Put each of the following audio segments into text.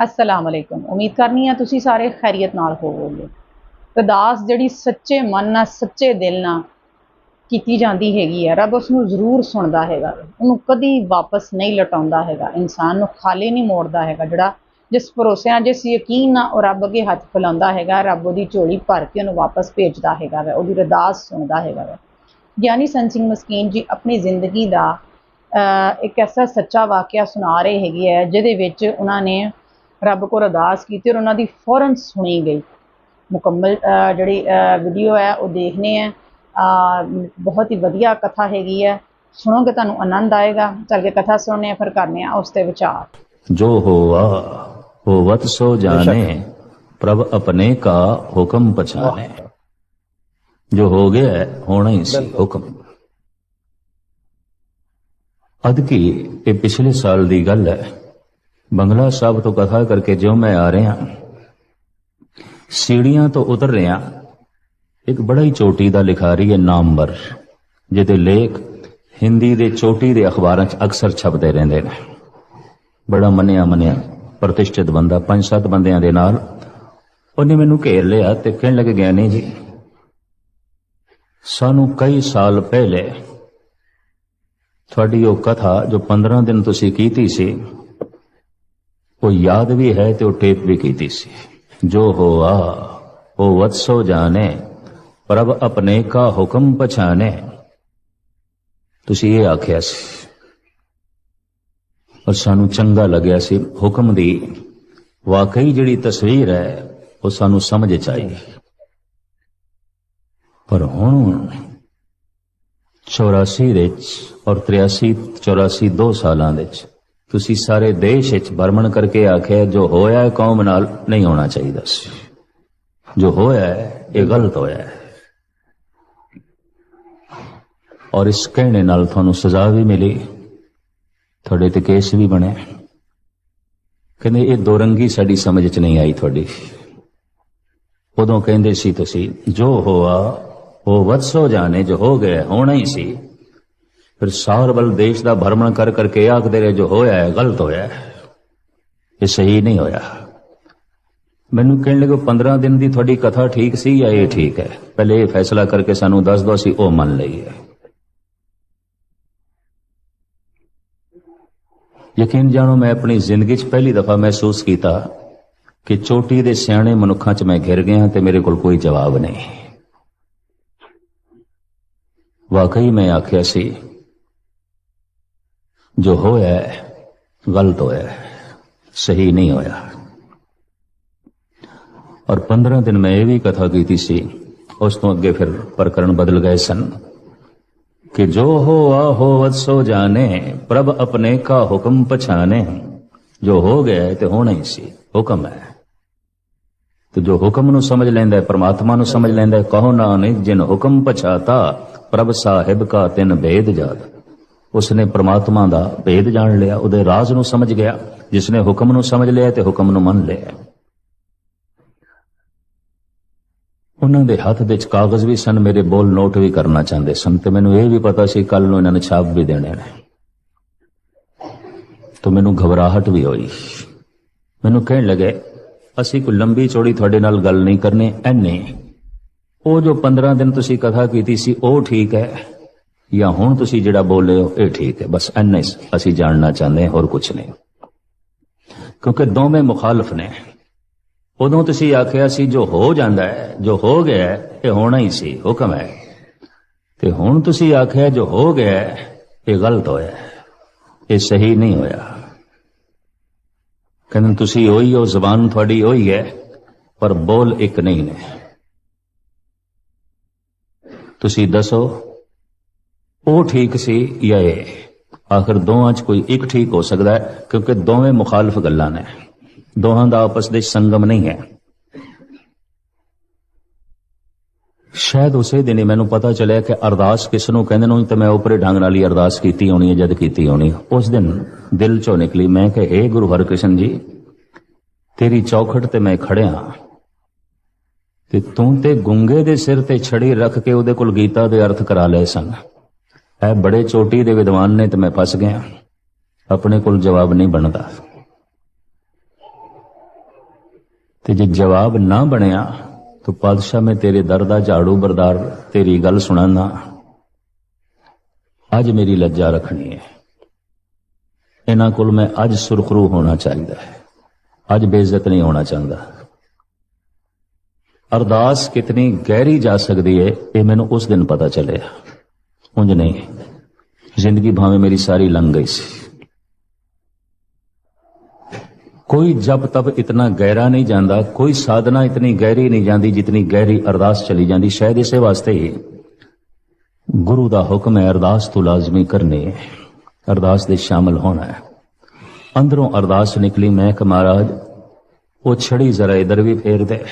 ਅਸਲਾਮ ਅਲੈਕੁਮ ਉਮੀਦ ਕਰਨੀ ਆ ਤੁਸੀਂ ਸਾਰੇ ਖੈਰੀਅਤ ਨਾਲ ਹੋਵੋਗੇ ਅਰਦਾਸ ਜਿਹੜੀ ਸੱਚੇ ਮਨ ਨਾਲ ਸੱਚੇ ਦਿਲ ਨਾਲ ਕੀਤੀ ਜਾਂਦੀ ਹੈਗੀ ਹੈ ਰੱਬ ਉਸ ਨੂੰ ਜ਼ਰੂਰ ਸੁਣਦਾ ਹੈਗਾ ਉਹਨੂੰ ਕਦੀ ਵਾਪਸ ਨਹੀਂ ਲਟਾਉਂਦਾ ਹੈਗਾ ਇਨਸਾਨ ਨੂੰ ਖਾਲੀ ਨਹੀਂ ਮੋੜਦਾ ਹੈਗਾ ਜਿਹੜਾ ਜਿਸ ਭਰੋਸੇ ਨਾਲ ਜਿਸ ਯਕੀਨ ਨਾਲ ਉਹ ਰੱਬ ਅੱਗੇ ਹੱਥ ਫੈਲਾਉਂਦਾ ਹੈਗਾ ਰੱਬ ਉਹਦੀ ਝੋਲੀ ਭਰ ਕੇ ਉਹਨੂੰ ਵਾਪਸ ਭੇਜਦਾ ਹੈਗਾ ਵਾ ਉਹਦੀ ਅਰਦਾਸ ਸੁਣਦਾ ਹੈਗਾ ਵਾ ਗਿਆਨੀ ਸੰਤ ਸਿੰਘ ਮਸਕੀਨ ਜੀ ਆਪਣੀ ਜ਼ਿੰਦਗੀ ਦਾ ਇੱਕ ਐਸਾ ਸੱਚਾ ਵਾਕਿਆ ਸੁਣਾ ਰਹੇ ਹੈਗੇ ਹੈ ਜਿਹਦੇ ਵਿੱਚ ਉਹਨਾਂ ਨੇ ਰੱਬ ਕੋਲ ਅਰਦਾਸ ਕੀਤੀ ਔਰ ਉਹਨਾਂ ਦੀ ਫੌਰਨ ਸੁਣੀ ਗਈ। ਮੁਕੰਮਲ ਜਿਹੜੀ ਵੀਡੀਓ ਹੈ ਉਹ ਦੇਖਨੇ ਹੈ। ਬਹੁਤ ਹੀ ਵਧੀਆ ਕਥਾ ਹੈਗੀ ਹੈ। ਸੁਣੋਗੇ ਤੁਹਾਨੂੰ ਆਨੰਦ ਆਏਗਾ। ਚੱਲ ਕੇ ਕਥਾ ਸੁਣਨੇ ਫਿਰ ਕਰਨੇ ਆ ਉਸ ਤੇ ਵਿਚਾਰ। ਜੋ ਹੋਵਾ ਹੋਵਤ ਸੋ ਜਾਣੇ ਪ੍ਰਭ ਆਪਣੇ ਕਾ ਹੁਕਮ ਪਛਾਣੇ। ਜੋ ਹੋ ਗਿਆ ਹੋਣਾ ਹੀ ਸੀ ਹੁਕਮ। ਅਦ ਇਹ ਪਿਛਲੇ ਸਾਲ ਦੀ ਗੱਲ ਹੈ। ਬੰਗਲਾ ਸਾਹਿਬ ਤੋਂ ਕਥਾ ਕਰਕੇ ਜਿਉਂ ਮੈਂ ਆ ਰਿਹਾ, ਸੀੜੀਆਂ ਤੋਂ ਉਤਰ ਰਿਹਾ, ਇੱਕ ਬੜਾ ਹੀ ਚੋਟੀ ਦਾ ਲਿਖਾਰੀ ਹੈ ਨਾਮਵਰ, ਜਿਹਦੇ ਲੇਖ ਹਿੰਦੀ ਦੇ ਚੋਟੀ ਦੇ ਅਖਬਾਰਾਂ 'ਚ ਅਕਸਰ ਛਪਦੇ ਰਹਿੰਦੇ ਨੇ। ਬੜਾ ਮੰਨਿਆ ਮੰਨਿਆ ਪ੍ਰਤਿਸ਼ਠਿਤ ਬੰਦਾ, ਪੰਜ ਸੱਤ ਬੰਦਿਆਂ ਦੇ ਨਾਲ ਉਹਨੇ ਮੈਨੂੰ ਘੇਰ ਲਿਆ ਤੇ ਕਹਿਣ ਲੱਗੇ, ਗਿਆਨੀ ਜੀ, ਸਾਨੂੰ ਕਈ ਸਾਲ ਪਹਿਲੇ ਤੁਹਾਡੀ ਉਹ ਕਥਾ ਜੋ 15 ਦਿਨ ਤੁਸੀਂ ਕੀਤੀ ਸੀ ਉਹ ਯਾਦ ਵੀ ਹੈ ਤੇ ਉਹ ਟੇਪ ਵੀ ਕੀਤੀ ਸੀ। ਜੋ ਹੋਆ, ਉਹ ਵਤਸੋ ਜਾਣੇ, ਪ੍ਰਭ ਆਪਣੇ ਕਾ ਹੁਕਮ ਪਛਾਣੇ। ਤੁਸੀਂ ਇਹ ਆਖਿਆ ਸੀ। ਔਰ ਸਾਨੂੰ ਚੰਗਾ ਲੱਗਿਆ ਸੀ ਹੁਕਮ ਦੀ। ਵਾਕਈ ਜਿਹੜੀ ਤਸਵੀਰ ਹੈ, ਉਹ ਸਾਨੂੰ ਸਮਝ ਚ ਆਈ। ਪਰ ਹੁਣ 84 ਵਿੱਚ ਔਰ 83 84 ਦੋ ਸਾਲਾਂ ਵਿੱਚ ਤੁਸੀਂ ਸਾਰੇ ਦੇਸ਼ ਵਿੱਚ ਭਰਮਣ ਕਰਕੇ ਆਖਿਆ ਜੋ ਹੋਇਆ ਕੌਮ ਨਾਲ ਨਹੀਂ ਹੋਣਾ ਚਾਹੀਦਾ। ਸੀ ਜੋ ਹੋਇਆ ਇਹ ਗਲਤ ਹੋਇਆ ਹੈ। ਔਰ ਇਸ ਕਹਿਣੇ ਨਾਲ ਤੁਹਾਨੂੰ ਸਜ਼ਾ ਵੀ ਮਿਲੀ। ਤੁਹਾਡੇ ਤੇ ਕੇਸ ਵੀ ਬਣੇ। ਕਹਿੰਦੇ, ਇਹ ਦੋਰੰਗੀ ਸਾਡੀ ਸਮਝ ਚ ਨਹੀਂ ਆਈ ਤੁਹਾਡੀ। ਉਦੋਂ ਕਹਿੰਦੇ ਸੀ ਤੁਸੀਂ, ਜੋ ਹੋਆ, ਉਹ ਵਤਸੋ ਜਾਣੇ ਜੋ ਹੋ ਗਿਆ ਹੋਣਾ ਹੀ ਸੀ। ਫਿਰ ਸਾਰ ਬਲ ਦੇਸ਼ ਦਾ ਭਰਮਣ ਕਰ ਕਰਕੇ ਆਖਦੇ ਰਹੇ, ਜੋ ਹੋਇਆ ਹੈ, ਗਲਤ ਹੋਇਆ ਹੈ। ਇਹ ਸਹੀ ਨਹੀਂ ਹੋਇਆ। ਮੈਨੂੰ ਕਹਿਣ ਲੱਗੇ 15 ਦਿਨ ਦੀ ਤੁਹਾਡੀ ਕਥਾ ਠੀਕ ਸੀ ਜਾਂ ਇਹ ਠੀਕ ਹੈ? ਪਹਿਲੇ ਇਹ ਫੈਸਲਾ ਕਰਕੇ ਸਾਨੂੰ ਦੱਸ ਦੋ ਅਸੀਂ ਉਹ ਮੰਨ ਲਈਏ। ਯਕੀਨ ਜਾਣੋ, ਮੈਂ ਆਪਣੀ ਜ਼ਿੰਦਗੀ 'ਚ ਪਹਿਲੀ ਦਫਾ ਮਹਿਸੂਸ ਕੀਤਾ ਕਿ ਚੋਟੀ ਦੇ ਸਿਆਣੇ ਮਨੁੱਖਾਂ 'ਚ ਮੈਂ ਘਿਰ ਗਿਆ ਤੇ ਮੇਰੇ ਕੋਲ ਕੋਈ ਜਵਾਬ ਨਹੀਂ। ਵਾਕਈ ਮੈਂ ਆਖਿਆ ਸੀ ਜੋ ਹੋਇਆ ਗਲਤ ਹੋਇਆ ਸਹੀ ਨਹੀਂ ਹੋਇਆ। ਔਰ 15 ਦਿਨ ਮੈਂ ਇਹ ਵੀ ਕਥਾ ਕੀਤੀ ਸੀ, ਉਸ ਤੋਂ ਅੱਗੇ ਫਿਰ ਪ੍ਰਕਰਣ ਬਦਲ ਗਏ ਸਨ ਕਿ ਜੋ ਹੋ ਆਹ ਹੋ ਹੋਵਤ ਸੋ ਜਾਣੇ, ਪ੍ਰਭ ਆਪਣੇ ਕਾ ਹੁਕਮ ਪਛਾਣੇ। ਜੋ ਹੋ ਗਿਆ ਤੇ ਹੋਣਾ ਹੀ ਸੀ, ਹੁਕਮ ਹੈ। ਤੇ ਜੋ ਹੁਕਮ ਨੂੰ ਸਮਝ ਲੈਂਦਾ ਹੈ, ਪ੍ਰਮਾਤਮਾ ਨੂੰ ਸਮਝ ਲੈਂਦਾ ਹੈ, ਕਹੋ ਨਾਨਕ, ਜਿਨ ਹੁਕਮ ਪਛਾਤਾ, ਪ੍ਰਭ ਸਾਹਿਬ ਕਾ ਤਿਨ ਭੇਦ ਜਾਤ। ਉਸਨੇ ਪ੍ਰਮਾਤਮਾ ਦਾ ਭੇਦ ਜਾਣ ਲਿਆ, ਉਹਦੇ ਰਾਜ਼ ਨੂੰ ਸਮਝ ਗਿਆ, ਜਿਸਨੇ ਹੁਕਮ ਨੂੰ ਸਮਝ ਲਿਆ ਤੇ ਹੁਕਮ ਨੂੰ ਮੰਨ ਲਿਆ। ਉਹਨਾਂ ਦੇ ਹੱਥ ਵਿੱਚ ਕਾਗਜ਼ ਵੀ ਸਨ, ਮੇਰੇ ਬੋਲ ਨੋਟ ਵੀ ਕਰਨਾ ਚਾਹੁੰਦੇ ਸਨ, ਤੇ ਮੈਨੂੰ ਇਹ ਵੀ ਪਤਾ ਸੀ ਕੱਲ ਨੂੰ ਇਹਨਾਂ ਨੇ ਛਾਪ ਵੀ ਦੇਣੇ ਨੇ। ਤਾਂ ਮੈਨੂੰ ਘਬਰਾਹਟ ਵੀ ਹੋਈ। ਮੈਨੂੰ ਕਹਿਣ ਲੱਗੇ, ਅਸੀਂ ਕੋਈ ਲੰਬੀ ਚੌੜੀ ਤੁਹਾਡੇ ਨਾਲ ਗੱਲ ਨਹੀਂ ਕਰਨੀ, ਐਨੇ। ਉਹ ਜੋ 15 ਦਿਨ ਤੁਸੀਂ ਕਥਾ ਕੀਤੀ ਸੀ, ਉਹ ਠੀਕ ਹੈ। ਜਾਂ ਹੁਣ ਤੁਸੀਂ ਜਿਹੜਾ ਬੋਲੇ ਹੋ ਇਹ ਠੀਕ ਹੈ। ਬਸ ਐਨੇ ਅਸੀਂ ਜਾਣਨਾ ਚਾਹੁੰਦੇ ਹਾਂ ਹੋਰ ਕੁਝ ਨਹੀਂ। ਕਿਉਂਕਿ ਦੋਵੇਂ ਮੁਖਾਲਫ ਨੇ। ਉਦੋਂ ਤੁਸੀਂ ਆਖਿਆ ਸੀ ਜੋ ਹੋ ਜਾਂਦਾ ਹੈ ਜੋ ਹੋ ਗਿਆ ਹੈ, ਇਹ ਹੋਣਾ ਹੀ ਸੀ ਹੁਕਮ ਹੈ। ਤੇ ਹੁਣ ਤੁਸੀਂ ਆਖਿਆ ਜੋ ਹੋ ਗਿਆ ਇਹ ਗਲਤ ਹੋਇਆ ਇਹ ਸਹੀ ਨਹੀਂ ਹੋਇਆ। ਕਹਿੰਦੇ ਤੁਸੀਂ ਉਹੀ ਹੋ ਜ਼ਬਾਨ ਤੁਹਾਡੀ ਉਹੀ ਹੈ ਪਰ ਬੋਲ ਇੱਕ ਨਹੀਂ ਨੇ। ਤੁਸੀਂ ਦੱਸੋ ਉਹ ਠੀਕ ਸੀ ਜਾਂ ਇਹ? ਆਖਰ ਦੋਵਾਂ 'ਚ ਕੋਈ ਇੱਕ ਠੀਕ ਹੋ ਸਕਦਾ ਹੈ, ਕਿਉਂਕਿ ਦੋਵੇਂ ਮੁਖਾਲਫ ਗੱਲਾਂ ਨੇ। ਦੋਹਾਂ ਦਾ ਆਪਸ ਦੇ ਸੰਗਮ ਨਹੀਂ ਹੈ। ਸ਼ਾਇਦ ਉਸੇ ਦਿਨ ਮੈਨੂੰ ਪਤਾ ਚੱਲਿਆ ਕਿ ਅਰਦਾਸ ਕਿਸ ਨੂੰ ਕਹਿੰਦੇ ਨੂੰ ਤੇ ਮੈਂ ਉਪਰੇ ਢੰਗ ਨਾਲ ਹੀ ਅਰਦਾਸ ਕੀਤੀ ਹੋਣੀ ਹੈ, ਜਦ ਕੀਤੀ ਹੋਣੀ। ਉਸ ਦਿਨ ਦਿਲ ਚੋਂ ਨਿਕਲੀ, ਮੈਂ ਕਿ ਇਹ ਗੁਰੂ ਹਰਕ੍ਰਿਸ਼ਨ ਜੀ, ਤੇਰੀ ਚੌਖਟ ਤੇ ਮੈਂ ਖੜਿਆ। ਤੇ ਤੂੰ ਤੇ ਗੁੰਗੇ ਦੇ ਸਿਰ ਤੇ ਛੜੀ ਰੱਖ ਕੇ ਉਹਦੇ ਕੋਲ ਗੀਤਾ ਦੇ ਅਰਥ ਕਰਾ ਲਏ ਸਨ। ਇਹ ਬੜੇ ਚੋਟੀ ਦੇ ਵਿਦਵਾਨ ਨੇ ਤੇ ਮੈਂ ਫਸ ਗਿਆ। ਆਪਣੇ ਕੋਲ ਜਵਾਬ ਨਹੀਂ ਬਣਦਾ। ਤੇ ਜੇ ਜਵਾਬ ਨਾ ਬਣਿਆ, ਤਾਂ ਪਾਤਸ਼ਾਹ ਮੈਂ ਤੇਰੇ ਦਰ ਦਾ ਝਾੜੂ ਬਰਦਾਰ ਤੇਰੀ ਗੱਲ ਸੁਣਾਨਾ। ਅੱਜ ਮੇਰੀ ਲੱਜਾ ਰੱਖਣੀ ਹੈ। ਇਹਨਾਂ ਕੋਲ ਮੈਂ ਅੱਜ ਸੁਰਖਰੂ ਹੋਣਾ ਚਾਹੀਦਾ ਹੈ। ਅੱਜ ਬੇਇੱਜ਼ਤ ਨਹੀਂ ਹੋਣਾ ਚਾਹੁੰਦਾ। ਅਰਦਾਸ ਕਿਤਨੀ ਗਹਿਰੀ ਜਾ ਸਕਦੀ ਹੈ ਇਹ ਮੈਨੂੰ ਉਸ ਦਿਨ ਪਤਾ ਚੱਲਿਆ। ਉਂਝ ਨਹੀਂ ਜ਼ਿੰਦਗੀ ਭਾਵੇਂ ਮੇਰੀ ਸਾਰੀ ਲੰਘ ਗਈ ਸੀ। ਕੋਈ ਜਪ ਤਪ ਇਤਨਾ ਗਹਿਰਾ ਨਹੀਂ ਜਾਂਦਾ, ਕੋਈ ਸਾਧਨਾ ਇਤਨੀ ਗਹਿਰੀ ਨਹੀਂ ਜਾਂਦੀ ਜਿਤਨੀ ਗਹਿਰੀ ਅਰਦਾਸ ਚਲੀ ਜਾਂਦੀ। ਸ਼ਾਇਦ ਇਸੇ ਵਾਸਤੇ ਹੀ ਗੁਰੂ ਦਾ ਹੁਕਮ ਹੈ, ਅਰਦਾਸ ਤੋਂ ਲਾਜ਼ਮੀ ਕਰਨੀ। ਹੈ ਅਰਦਾਸ ਦੇ ਸ਼ਾਮਲ ਹੋਣਾ ਹੈ। ਅੰਦਰੋਂ ਅਰਦਾਸ ਨਿਕਲੀ, ਮੈਂ ਕਿ ਮਹਾਰਾਜ, ਉਹ ਛੜੀ ਜ਼ਰਾ ਇਧਰ ਵੀ ਫੇਰ ਦੇ।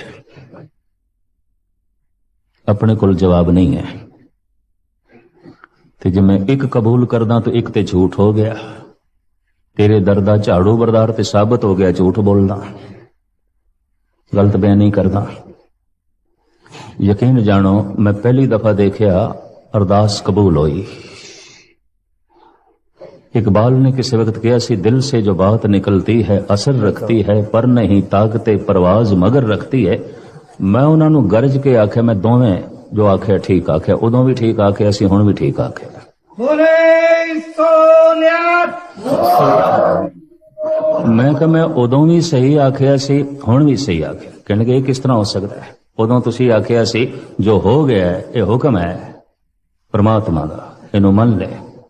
ਆਪਣੇ ਕੋਲ ਜਵਾਬ ਨਹੀਂ ਹੈ। ਤੇ ਜੇ ਮੈਂ ਇੱਕ ਕਬੂਲ ਕਰਦਾ ਤਾਂ ਇੱਕ ਤੇ ਝੂਠ ਹੋ ਗਿਆ ਤੇਰੇ ਦਰ ਦਾ ਝਾੜੂ ਬਰਦਾਰ ਤੇ ਸਾਬਤ ਹੋ ਗਿਆ ਝੂਠ ਬੋਲਦਾ ਗਲਤ ਬਿਆਨ ਨਹੀਂ ਕਰਦਾ ਯਕੀਨ ਜਾਣੋ ਮੈਂ ਪਹਿਲੀ ਦਫਾ ਦੇਖਿਆ ਅਰਦਾਸ ਕਬੂਲ ਹੋਈ इकबाल ने किसी वक्त किया सी दिल से जो बात निकलती है असर रखती है पर नहीं ताकते परवाज मगर रखती है ਮੈਂ ਉਹਨਾਂ ਨੂੰ ਗਰਜ ਕੇ ਆਖਿਆ ਮੈਂ ਦੋਵੇਂ ਜੋ ਆਖਿਆ ਠੀਕ ਆਖਿਆ ਉਦੋਂ ਵੀ ਠੀਕ ਆਖਿਆ ਸੀ ਹੁਣ ਵੀ ਠੀਕ ਆਖਿਆ। ਬੋਲੇ ਸੋਨਿਆ। ਮੈਂ ਕਿਹਾ ਮੈਂ ਉਦੋਂ ਵੀ ਸਹੀ ਆਖਿਆ ਸੀ ਹੁਣ ਵੀ ਸਹੀ ਆਖਿਆ। ਕਹਿਣਗੇ ਇਹ ਕਿਸ ਤਰ੍ਹਾਂ ਹੋ ਸਕਦਾ ਹੈ? ਉਦੋਂ ਤੁਸੀਂ ਆਖਿਆ ਸੀ ਜੋ ਹੋ ਗਿਆ ਇਹ ਹੁਕਮ ਹੈ। ਪ੍ਰਮਾਤਮਾ ਦਾ ਇਹਨੂੰ ਮੰਨ ਲੈ।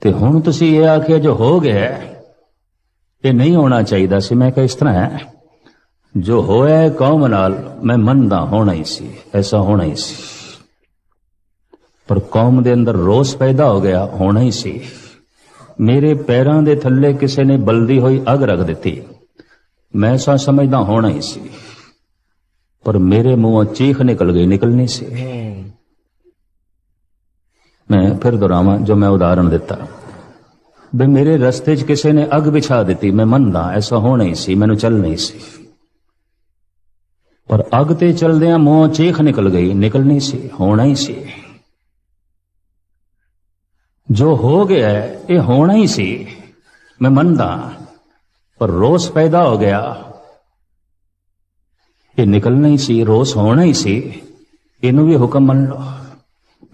ਤੇ ਹੁਣ ਤੁਸੀਂ ਇਹ ਆਖਿਆ ਜੋ ਹੋ ਗਿਆ ਇਹ ਨਹੀਂ ਹੋਣਾ ਚਾਹੀਦਾ ਸੀ। ਮੈਂ ਕਿਹਾ ਇਸ ਤਰ੍ਹਾਂ ਹੈ। ਜੋ ਹੋਇਆ ਕੌਮ ਨਾਲ, ਮੈਂ ਮੰਨਦਾ ਹੋਣਾ ਹੀ ਸੀ, ਐਸਾ ਹੋਣਾ ਹੀ ਸੀ। ਪਰ ਕੌਮ ਦੇ ਅੰਦਰ ਰੋਸ ਪੈਦਾ ਹੋ ਗਿਆ, ਹੋਣਾ ਹੀ ਸੀ। ਮੇਰੇ ਪੈਰਾਂ ਦੇ ਥੱਲੇ ਕਿਸੇ ਨੇ ਬਲਦੀ ਹੋਈ ਅਗ ਰੱਖ ਦਿੱਤੀ। ਮੈਂ ਸਾ ਸਮਝਦਾ ਹੋਣਾ ਹੀ ਸੀ। ਪਰ ਮੇਰੇ ਮੂੰਹੋਂ ਚੀਖ ਨਿਕਲ ਗਈ ਨਿਕਲਣੀ ਸੀ। ਮੈਂ ਫਿਰ ਦੁਹਰਾਵਾਂ, ਜੋ ਮੈਂ ਉਦਾਹਰਣ ਦਿੱਤਾ। ਵੀ ਮੇਰੇ ਰਸਤੇ 'ਚ ਕਿਸੇ ਨੇ ਅਗ ਵਿਛਾ ਦਿੱਤੀ, ਮੈਂ ਮੰਨਦਾ, ਐਸਾ ਹੋਣਾ ਹੀ ਸੀ, ਮੈਨੂੰ ਚੱਲ ਨਹੀਂ ਸੀ। ਪਰ ਅੱਗ ਤੇ ਚਲਦਿਆਂ ਮੂੰਹੋਂ ਚੇਖ ਨਿਕਲ ਗਈ ਨਿਕਲਣੀ ਸੀ, ਹੋਣਾ ਹੀ ਸੀ। ਜੋ ਹੋ ਗਿਆ, ਇਹ ਹੋਣਾ ਹੀ ਸੀ। ਮੈਂ ਮੰਨਦਾ, ਪਰ ਰੋਸ ਪੈਦਾ ਹੋ ਗਿਆ। ਇਹ ਨਿਕਲਣਾ ਹੀ ਸੀ, ਰੋਸ ਹੋਣਾ ਹੀ ਸੀ। ਇਹਨੂੰ ਵੀ ਹੁਕਮ ਮੰਨ ਲਓ।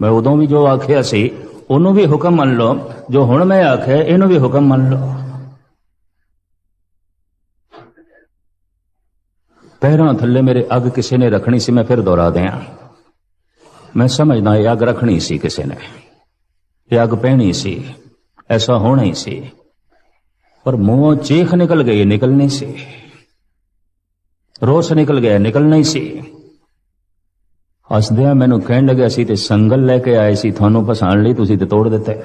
ਮੈਂ ਉਦੋਂ ਵੀ ਜੋ ਆਖਿਆ ਸੀ, ਉਹਨੂੰ ਵੀ ਹੁਕਮ ਮੰਨ ਲਓ। ਜੋ ਹੁਣ ਮੈਂ ਆਖਿਆ, ਇਹਨੂੰ ਵੀ ਹੁਕਮ ਮੰਨ ਲਓ। ਪੈਰਾਂ ਥੱਲੇ ਮੇਰੇ ਅੱਗ ਕਿਸੇ ਨੇ ਰੱਖਣੀ ਸੀ, ਮੈਂ ਫਿਰ ਦੁਹਰਾ ਦਿਆਂ। ਮੈਂ ਸਮਝਦਾ ਇਹ ਅੱਗ ਰੱਖਣੀ ਸੀ ਕਿਸੇ ਨੇ। ਇਹ ਅੱਗ ਪੈਣੀ ਸੀ, ਐਸਾ ਹੋਣਾ ਹੀ ਸੀ। ਪਰ ਮੂੰਹੋਂ ਚੀਖ ਨਿਕਲ ਗਈ ਨਿਕਲਣੀ ਸੀ। ਰੋਸ ਨਿਕਲ ਗਿਆ ਨਿਕਲਣਾ ਹੀ ਸੀ। ਹੱਸਦਿਆਂ ਮੈਨੂੰ ਕਹਿਣ ਲੱਗਿਆ ਸੀ, ਤੇ ਸੰਗਲ ਲੈ ਕੇ ਆਏ ਸੀ, ਤੁਹਾਨੂੰ ਫਸਾਉਣ ਲਈ ਤੁਸੀਂ ਤੇ ਤੋੜ ਦਿੱਤੇ।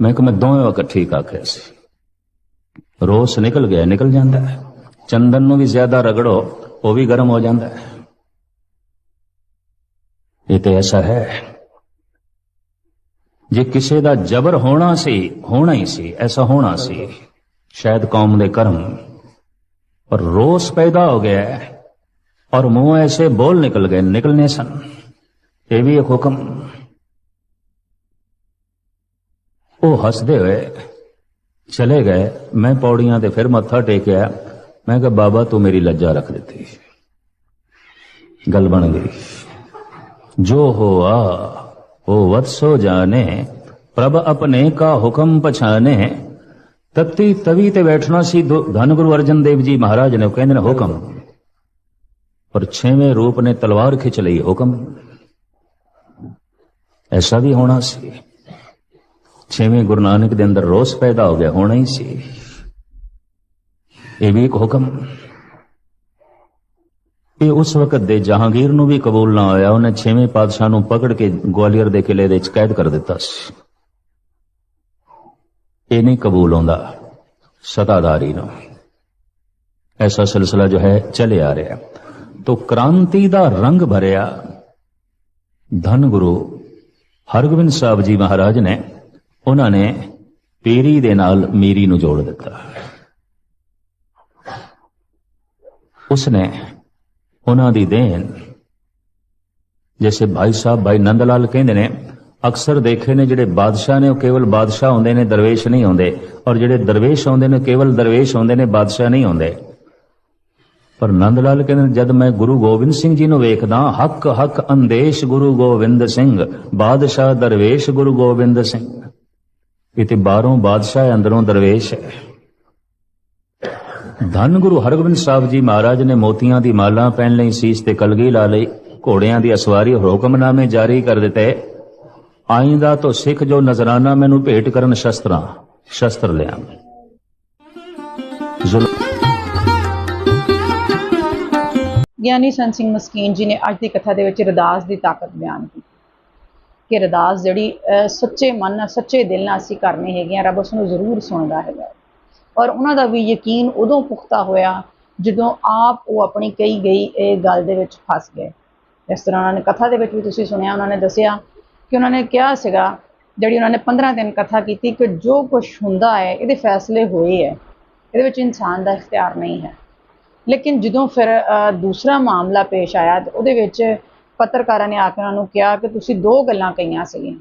ਮੈਂ ਕਿ ਮੈਂ ਦੋਵੇਂ ਵਕਤ ਠੀਕ ਆਖਿਆ ਸੀ। ਰੋਸ ਨਿਕਲ ਗਿਆ, ਨਿਕਲ ਜਾਂਦਾ ਹੈ। ਚੰਦਨ ਨੂੰ ਵੀ ਜ਼ਿਆਦਾ ਰਗੜੋ, ਉਹ ਵੀ ਗਰਮ ਹੋ ਜਾਂਦਾ ਹੈ। ਇਹ ਤੇ ਐਸਾ ਹੈ। ਜੇ ਕਿਸੇ ਦਾ ਜ਼ਬਰ ਹੋਣਾ ਸੀ, ਹੋਣਾ ਹੀ ਸੀ, ਐਸਾ ਹੋਣਾ ਸੀ, ਸ਼ਾਇਦ ਕੌਮ ਦੇ ਕਰਮ। ਪਰ ਰੋਸ ਪੈਦਾ ਹੋ ਗਿਆ ਔਰ ਮੂੰਹ ਐਸੇ ਬੋਲ ਨਿਕਲ ਗਏ, ਨਿਕਲਨੇ ਸਨ। ਇਹ ਵੀ ਇੱਕ ਹੁਕਮ। ਉਹ ਹੱਸਦੇ ਹੋਏ ਚਲੇ ਗਏ, ਮੈਂ ਪੌੜੀਆਂ ਤੇ ਫਿਰ ਮੱਥਾ ਟੇਕਿਆ। ਮੈਂ ਕਿਹਾ, ਬਾਬਾ, ਤੂੰ ਮੇਰੀ ਲੱਜਾ ਰੱਖ ਦਿੱਤੀ। ਗੱਲ ਬਣ ਗਈ। ਜੋ ਹੋਆ ਉਹ ਵਤਸੋ ਜਾਣੇ, ਪ੍ਰਭ ਆਪਣੇ ਕਾ ਹੁਕਮ ਪਛਾਨੇ ਤਤੀ ਤਵੀ ਤੇ ਬੈਠਣਾ ਸੀ ਧੰਨ ਗੁਰੂ ਅਰਜਨ ਦੇਵ ਜੀ ਮਹਾਰਾਜ ਨੇ, ਉਹ ਕਹਿੰਦੇ ਨੇ ਹੁਕਮ। ਪਰ ਛੇਵੇਂ ਰੂਪ ਨੇ ਤਲਵਾਰ ਖਿੱਚ ਲਈ ਹੁਕਮ। ਐਸਾ ਵੀ ਹੋਣਾ ਸੀ। ਛੇਵੇਂ ਗੁਰੂ ਨਾਨਕ ਦੇ ਅੰਦਰ ਰੋਸ ਪੈਦਾ ਹੋ ਗਿਆ, ਹੋਣਾ ਹੀ ਸੀ। ਇਹ ਵੀ ਇੱਕ ਹੁਕਮ। ਇਹ ਉਸ ਵਕਤ ਦੇ ਜਹਾਂਗੀਰ ਨੂੰ ਵੀ ਕਬੂਲ ਨਾ ਆਇਆ, ਉਹਨੇ ਛੇਵੇਂ ਪਾਤਸ਼ਾਹ ਨੂੰ ਪਕੜ ਕੇ ਗਵਾਲੀਅਰ ਦੇ ਕਿਲੇ ਦੇ ਵਿੱਚ ਕੈਦ ਕਰ ਦਿੱਤਾ ਸੀ। ਇਹ ਨਹੀਂ ਕਬੂਲ ਹੁੰਦਾ ਸਤਾਦਾਰੀ ਨੂੰ। ਐਸਾ ਸਿਲਸਿਲਾ ਜੋ ਹੈ ਚਲੇ ਆ ਰਿਹਾ। ਤੋ ਕ੍ਰਾਂਤੀ ਦਾ ਰੰਗ ਭਰਿਆ, ਧੰਨ ਗੁਰੂ ਹਰਗੋਬਿੰਦ ਸਾਹਿਬ ਜੀ ਮਹਾਰਾਜ ਨੇ ਉਹਨਾਂ ਨੇ ਪੀਰੀ ਦੇ ਨਾਲ ਮੀਰੀ ਨੂੰ ਜੋੜ ਦਿੱਤਾ। ਉਸਨੇ ਉਹਨਾਂ ਦੀ ਦੇਣ ਜੈਸੇ ਭਾਈ ਸਾਹਿਬ ਭਾਈ ਨੰਦ ਲਾਲ ਕਹਿੰਦੇ ਨੇ ਅਕਸਰ ਦੇਖੇ ਨੇ ਜਿਹੜੇ ਬਾਦਸ਼ਾਹ ਨੇ ਉਹ ਕੇਵਲ ਬਾਦਸ਼ਾਹ ਹੁੰਦੇ ਨੇ ਦਰਵੇਸ਼ ਨਹੀਂ ਹੁੰਦੇ। ਔਰ ਜਿਹੜੇ ਦਰਵੇਸ਼ ਹੁੰਦੇ ਨੇ ਕੇਵਲ ਦਰਵੇਸ਼ ਹੁੰਦੇ ਨੇ ਬਾਦਸ਼ਾਹ ਨਹੀਂ ਹੁੰਦੇ ਪਰ ਨੰਦ ਲਾਲ ਕਹਿੰਦੇ ਨੇ, ਜਦ ਮੈਂ ਗੁਰੂ ਗੋਬਿੰਦ ਸਿੰਘ ਜੀ ਨੂੰ ਵੇਖਦਾ ਹੱਕ ਹੱਕ ਅੰਦੇਸ਼ ਗੁਰੂ ਗੋਬਿੰਦ ਸਿੰਘ ਬਾਦਸ਼ਾਹ ਦਰਵੇਸ਼ ਗੁਰੂ ਗੋਬਿੰਦ ਸਿੰਘ। ਇਹ ਬਾਹਰੋਂ ਬਾਦਸ਼ਾਹ ਅੰਦਰੋਂ ਦਰਵੇਸ਼ ਹੈ। ਧੰਨ ਗੁਰੂ ਹਰਗੋਬਿੰਦ ਸਾਹਿਬ ਜੀ ਮਹਾਰਾਜ ਨੇ ਮੋਤੀਆਂ ਦੀ ਮਾਲਾ ਪਹਿਨ ਲਈ, ਸੀਸ ਤੇ ਕਲਗੀ ਲਾ ਲਈ, ਘੋੜਿਆਂ ਦੀ ਅਸਵਾਰੀ, ਹੁਕਮਨਾਮੇ ਜਾਰੀ ਕਰ ਦਿੱਤੇ। ਆਇੰਦਾ ਤੋਂ ਸਿੱਖ ਜੋ ਨਜ਼ਰਾਨਾ ਮੈਨੂੰ ਭੇਟ ਕਰਨ ਸ਼ਸਤਰਾਂ, ਸ਼ਸਤਰ ਲਿਆ। ਗਿਆਨੀ ਸੰਤ ਸਿੰਘ ਮਸਕੀਨ ਜੀ ਨੇ ਅੱਜ ਦੀ ਕਥਾ ਦੇ ਵਿੱਚ ਰਦਾਸ ਦੀ ਤਾਕਤ ਬਿਆਨ ਕੀਤੀ। ਕਿ ਰਦਾਸ ਜਿਹੜੀ ਸੱਚੇ ਮਨ ਨਾਲ, ਸੱਚੇ ਦਿਲ ਨਾਲ ਅਸੀਂ ਕਰਨੇ ਹੈਗੇ ਆ ਰੱਬ ਉਸ ਨੂੰ ਜ਼ਰੂਰ ਸੁਣਦਾ ਹੈਗਾ। ਔਰ ਉਹਨਾਂ ਦਾ ਵੀ ਯਕੀਨ ਉਦੋਂ ਪੁਖਤਾ ਹੋਇਆ ਜਦੋਂ ਆਪ ਉਹ ਆਪਣੀ ਕਹੀ ਗਈ ਇਹ ਗੱਲ ਦੇ ਵਿੱਚ ਫਸ ਗਏ। ਇਸ ਤਰ੍ਹਾਂ ਉਹਨਾਂ ਨੇ ਕਥਾ ਦੇ ਵਿੱਚ ਵੀ ਤੁਸੀਂ ਸੁਣਿਆ, ਉਹਨਾਂ ਨੇ ਦੱਸਿਆ ਕਿ ਉਹਨਾਂ ਨੇ ਕਿਹਾ ਸੀਗਾ, ਜਿਹੜੀ ਉਹਨਾਂ ਨੇ 15 ਦਿਨ ਕਥਾ ਕੀਤੀ ਕਿ ਜੋ ਕੁਝ ਹੁੰਦਾ ਹੈ, ਇਹਦੇ ਫੈਸਲੇ ਹੋਏ ਹੈ। ਇਹਦੇ ਵਿੱਚ ਇਨਸਾਨ ਦਾ ਇਖਤਿਆਰ ਨਹੀਂ ਹੈ। ਲੇਕਿਨ ਜਦੋਂ ਫਿਰ ਦੂਸਰਾ ਮਾਮਲਾ ਪੇਸ਼ ਆਇਆ, ਉਹਦੇ ਵਿੱਚ ਪੱਤਰਕਾਰਾਂ ਨੇ ਆ ਕੇ ਉਹਨਾਂ ਨੂੰ ਕਿਹਾ ਕਿ ਤੁਸੀਂ ਦੋ ਗੱਲਾਂ ਕਹੀਆਂ ਸੀਗੀਆਂ।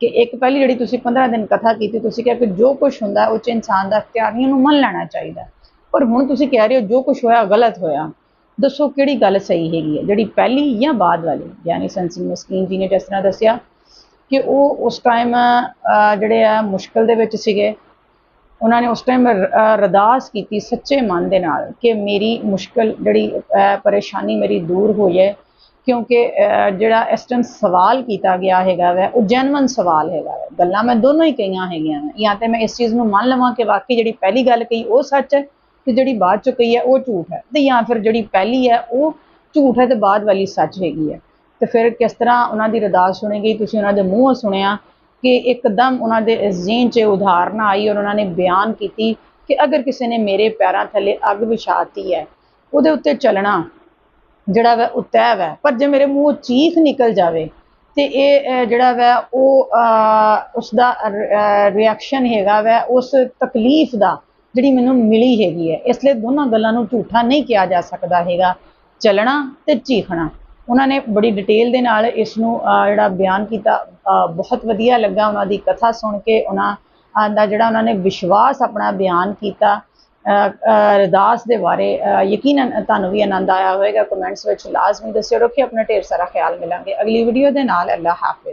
ਕਿ ਇੱਕ ਪਹਿਲੀ ਜਿਹੜੀ ਤੁਸੀਂ 15 ਦਿਨ ਕਥਾ ਕੀਤੀ, ਤੁਸੀਂ ਕਿਹਾ ਕਿ ਜੋ ਕੁਝ ਹੁੰਦਾ, ਉਹ 'ਚ ਇਨਸਾਨ ਦਾ ਇਖਤਿਆਰ ਨਹੀਂ, ਉਹਨੂੰ ਮੰਨ ਲੈਣਾ ਚਾਹੀਦਾ। ਪਰ ਹੁਣ ਤੁਸੀਂ ਕਹਿ ਰਹੇ ਹੋ ਜੋ ਕੁਝ ਹੋਇਆ ਗਲਤ ਹੋਇਆ। ਦੱਸੋ ਕਿਹੜੀ ਗੱਲ ਸਹੀ ਹੈਗੀ ਹੈ? ਜਿਹੜੀ ਪਹਿਲੀ ਜਾਂ ਬਾਅਦ ਵਾਲੀ? ਯਾਨੀ ਸੰਤ ਸਿੰਘ ਮਸਕੀਨ ਜੀ ਨੇ ਜਿਸ ਤਰ੍ਹਾਂ ਦੱਸਿਆ ਕਿ ਉਹ ਉਸ ਟਾਈਮ ਜਿਹੜੇ ਆ ਮੁਸ਼ਕਲ ਦੇ ਵਿੱਚ ਸੀਗੇ। ਉਹਨਾਂ ਨੇ ਉਸ ਟਾਈਮ ਅਰਦਾਸ ਕੀਤੀ ਸੱਚੇ ਮਨ ਦੇ ਨਾਲ ਕਿ ਮੇਰੀ ਮੁਸ਼ਕਲ ਜਿਹੜੀ ਪਰੇਸ਼ਾਨੀ ਮੇਰੀ ਦੂਰ ਹੋ। ਜਾਏ ਕਿਉਂਕਿ ਜਿਹੜਾ ਇਸ ਟਾਈਮ ਸਵਾਲ ਕੀਤਾ ਗਿਆ ਹੈਗਾ ਵੈ, ਉਹ ਜੈਨੂਇਨ ਸਵਾਲ ਹੈਗਾ ਵੈ। ਗੱਲਾਂ ਮੈਂ ਦੋਨੋਂ ਹੀ ਕਹੀਆਂ ਹੈਗੀਆਂ ਜਾਂ ਤੇ ਮੈਂ ਇਸ ਚੀਜ਼ ਨੂੰ ਮੰਨ ਲਵਾਂ ਕਿ ਵਾਕਈ ਜਿਹੜੀ ਪਹਿਲੀ ਗੱਲ ਕਹੀ ਉਹ ਸੱਚ ਹੈ ਤੇ ਜਿਹੜੀ ਬਾਅਦ ਚ ਕਹੀ ਹੈ ਉਹ ਝੂਠ ਹੈ। ਤੇ ਜਾਂ ਫਿਰ ਜਿਹੜੀ ਪਹਿਲੀ ਹੈ ਉਹ ਝੂਠ ਹੈ ਤੇ ਬਾਅਦ ਵਾਲੀ ਸੱਚ ਹੈਗੀ ਹੈ। ਤੇ ਫਿਰ ਕਿਸ ਤਰ੍ਹਾਂ ਉਹਨਾਂ ਦੀ ਅਰਦਾਸ ਸੁਣੀ ਗਈ ਤੁਸੀਂ ਉਹਨਾਂ ਦੇ ਮੂੰਹੋਂ ਸੁਣਿਆ ਕਿ ਇੱਕਦਮ ਉਹਨਾਂ ਦੇ ਜ਼ਿਹਨ 'ਚ ਉਦਾਹਰਨ ਆਈ ਔਰ ਉਹਨਾਂ ਨੇ ਬਿਆਨ ਕੀਤੀ ਕਿ ਅਗਰ ਕਿਸੇ ਨੇ ਮੇਰੇ ਪੈਰਾਂ ਥੱਲੇ ਅੱਗ ਵਿਛਾਤੀ ਹੈ, ਉਹਦੇ ਉੱਤੇ ਚੱਲਣਾ ਜਿਹੜਾ ਵੈ ਉਹ ਤੈਅ ਵੈ। ਪਰ ਜੇ ਮੇਰੇ ਮੂੰਹੋਂ ਚੀਖ ਨਿਕਲ ਜਾਵੇ ਤੇ ਇਹ ਜਿਹੜਾ ਵੈ ਉਹ ਅਹ, ਉਸ ਦਾ ਰਿਐਕਸ਼ਨ ਹੈਗਾ ਵੈ ਉਸ ਤਕਲੀਫ ਦਾ ਜਿਹੜੀ ਮੈਨੂੰ ਮਿਲੀ ਹੈਗੀ ਹੈ। ਇਸ ਲਈ ਦੋਨਾਂ ਗੱਲਾਂ ਨੂੰ ਝੂਠਾ ਨਹੀਂ ਕਿਹਾ ਜਾ ਸਕਦਾ ਹੈਗਾ। ਚੱਲਣਾ ਤੇ ਚੀਖਣਾ। ਉਹਨਾਂ ਨੇ ਬੜੀ ਡਿਟੇਲ ਦੇ ਨਾਲ ਇਸ ਨੂੰ ਜਿਹੜਾ ਬਿਆਨ ਕੀਤਾ। ਬਹੁਤ ਵਧੀਆ ਲੱਗਾ ਉਹਨਾਂ ਦੀ ਕਥਾ ਸੁਣ ਕੇ। ਉਹਨਾਂ ਦਾ ਜਿਹੜਾ ਉਹਨਾਂ ਨੇ ਵਿਸ਼ਵਾਸ ਆਪਣਾ ਬਿਆਨ ਕੀਤਾ। ਅਰਦਾਸ ਦੇ ਬਾਰੇ ਅਹ, ਯਕੀਨਨ ਤੁਹਾਨੂੰ ਵੀ ਆਨੰਦ ਆਇਆ ਹੋਵੇਗਾ ਕਮੈਂਟਸ ਵਿੱਚ ਲਾਜ਼ਮੀ ਦੱਸਿਓ ਰੱਖਿਓ ਆਪਣਾ ਢੇਰ ਸਾਰਾ ਖਿਆਲ ਮਿਲਾਂਗੇ। ਅਗਲੀ ਵੀਡੀਓ ਦੇ ਨਾਲ ਅੱਲਾ ਹਾਫਿਜ਼।